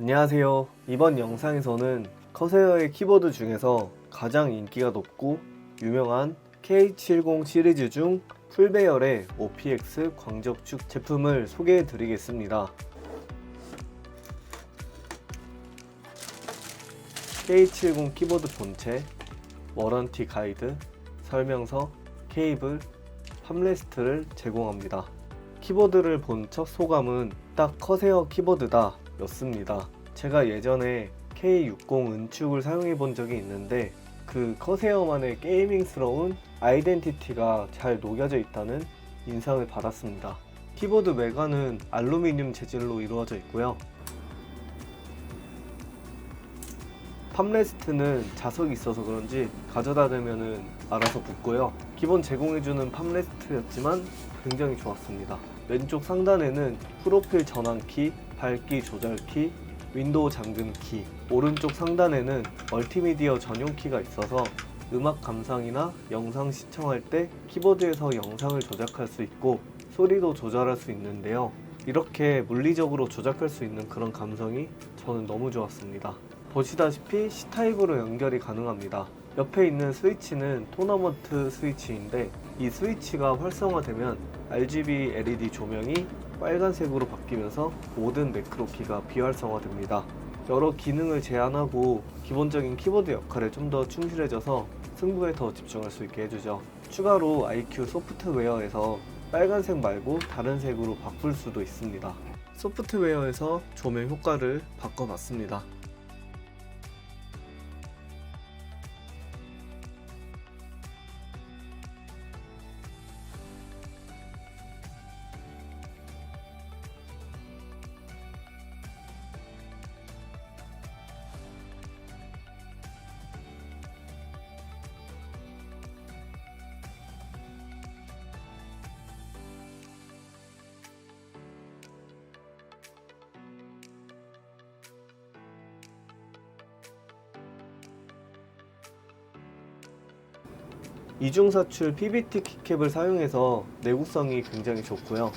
안녕하세요. 이번 영상에서는 커세어의 키보드 중에서 가장 인기가 높고 유명한 K70 시리즈 중 풀배열의 OPX 광적축 제품을 소개해 드리겠습니다. K70 키보드 본체, 워런티 가이드, 설명서, 케이블, 팜레스트를 제공합니다. 키보드를 본 첫 소감은 딱 커세어 키보드다 였습니다. 제가 예전에 K60 은축을 사용해 본 적이 있는데 그 커세어만의 게이밍스러운 아이덴티티가 잘 녹여져 있다는 인상을 받았습니다. 키보드 외관은 알루미늄 재질로 이루어져 있고요. 팜레스트는 자석이 있어서 그런지 가져다 대면은 알아서 붙고요. 기본 제공해주는 팜레스트였지만 굉장히 좋았습니다. 왼쪽 상단에는 프로필 전환키, 밝기 조절 키, 윈도우 잠금 키, 오른쪽 상단에는 멀티미디어 전용 키가 있어서 음악 감상이나 영상 시청할 때 키보드에서 영상을 조작할 수 있고 소리도 조절할 수 있는데요. 이렇게 물리적으로 조작할 수 있는 그런 감성이 저는 너무 좋았습니다. 보시다시피 C타입으로 연결이 가능합니다. 옆에 있는 스위치는 토너먼트 스위치인데 이 스위치가 활성화되면 RGB LED 조명이 빨간색으로 바뀌면서 모든 매크로키가 비활성화됩니다. 여러 기능을 제한하고 기본적인 키보드 역할에 좀 더 충실해져서 승부에 더 집중할 수 있게 해주죠. 추가로 IQ 소프트웨어에서 빨간색 말고 다른 색으로 바꿀 수도 있습니다. 소프트웨어에서 조명 효과를 바꿔봤습니다. 이중사출 PBT 키캡을 사용해서 내구성이 굉장히 좋고요.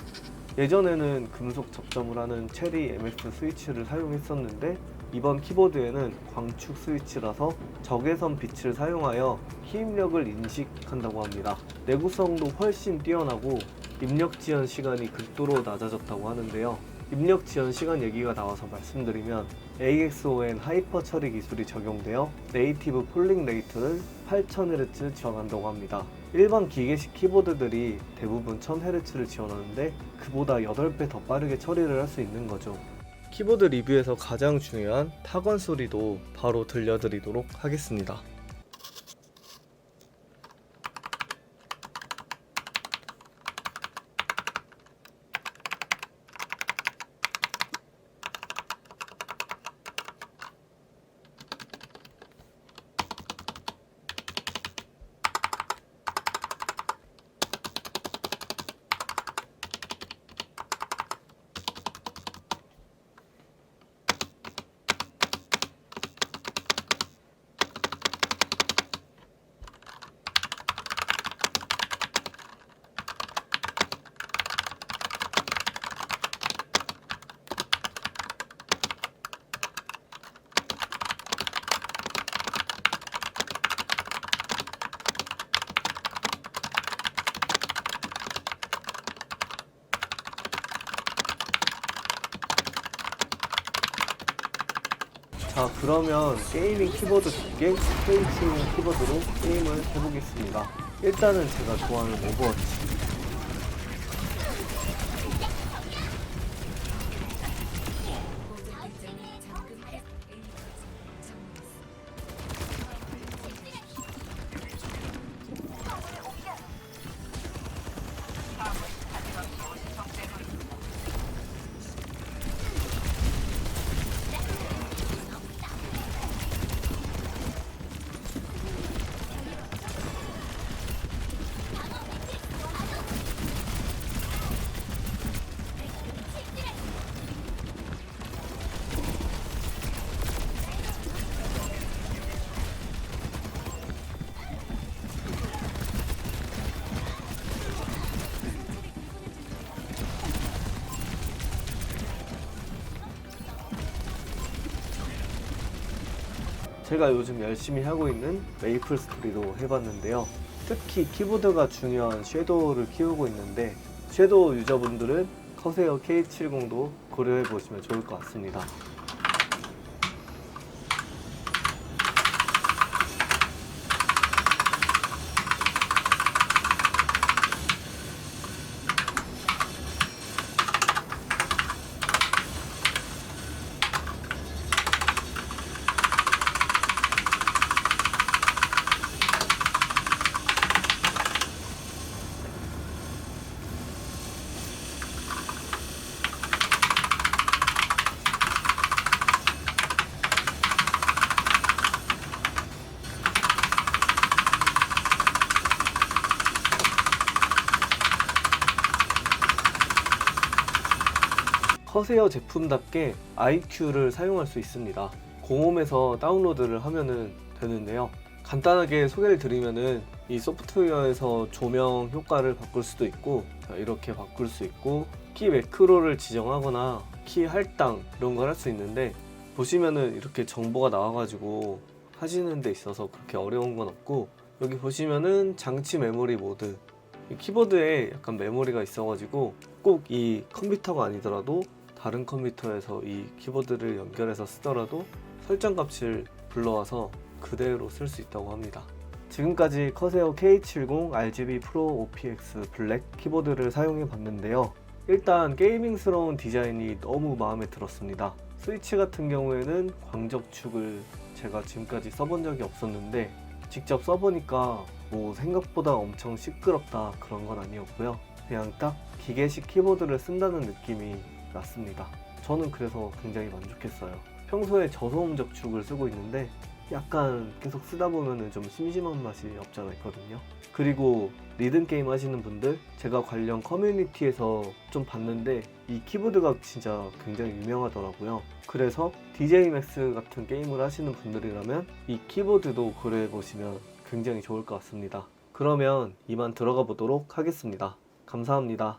예전에는 금속 접점을 하는 체리 MX 스위치를 사용했었는데 이번 키보드에는 광축 스위치라서 적외선 빛을 사용하여 힘력을 인식한다고 합니다. 내구성도 훨씬 뛰어나고 입력 지연 시간이 극도로 낮아졌다고 하는데요. 입력 지연 시간 얘기가 나와서 말씀드리면 AXON 하이퍼 처리 기술이 적용되어 네이티브 폴링 레이트를 8000Hz 지원한다고 합니다. 일반 기계식 키보드들이 대부분 1000Hz를 지원하는데 그보다 8배 더 빠르게 처리를 할 수 있는 거죠. 키보드 리뷰에서 가장 중요한 타건 소리도 바로 들려드리도록 하겠습니다. 자 그러면 게이밍 키보드 두개 스페이스 키보드로 게임을 해보겠습니다. 일단은 제가 좋아하는 오버워치 제가 요즘 열심히 하고 있는 메이플 스토리도 해봤는데요. 특히 키보드가 중요한 섀도우를 키우고 있는데 섀도우 유저분들은 커세어 K70도 고려해 보시면 좋을 것 같습니다. 커세어 제품답게 IQ를 사용할 수 있습니다. 공홈에서 다운로드를 하면은 되는데요. 간단하게 소개를 드리면은 이 소프트웨어에서 조명 효과를 바꿀 수도 있고 자, 이렇게 바꿀 수 있고 키 매크로를 지정하거나 키 할당 이런 걸 할 수 있는데 보시면은 이렇게 정보가 나와가지고 하시는 데 있어서 그렇게 어려운 건 없고 여기 보시면은 장치 메모리 모드 이 키보드에 약간 메모리가 있어가지고 꼭 이 컴퓨터가 아니더라도 다른 컴퓨터에서 이 키보드를 연결해서 쓰더라도 설정 값을 불러와서 그대로 쓸 수 있다고 합니다. 지금까지 커세어 K70 RGB 프로 OPX 블랙 키보드를 사용해 봤는데요. 일단 게이밍스러운 디자인이 너무 마음에 들었습니다. 스위치 같은 경우에는 광적축을 제가 지금까지 써본 적이 없었는데 직접 써보니까 뭐 생각보다 엄청 시끄럽다 그런 건 아니었고요. 그냥 딱 기계식 키보드를 쓴다는 느낌이 났습니다. 저는 그래서 굉장히 만족했어요. 평소에 저소음 적축을 쓰고 있는데 약간 계속 쓰다 보면은 좀 심심한 맛이 없잖아 있거든요. 그리고 리듬 게임 하시는 분들 제가 관련 커뮤니티에서 좀 봤는데 이 키보드가 진짜 굉장히 유명하더라고요. 그래서 DJ Max 같은 게임을 하시는 분들이라면 이 키보드도 고려해 보시면 굉장히 좋을 것 같습니다. 그러면 이만 들어가 보도록 하겠습니다. 감사합니다.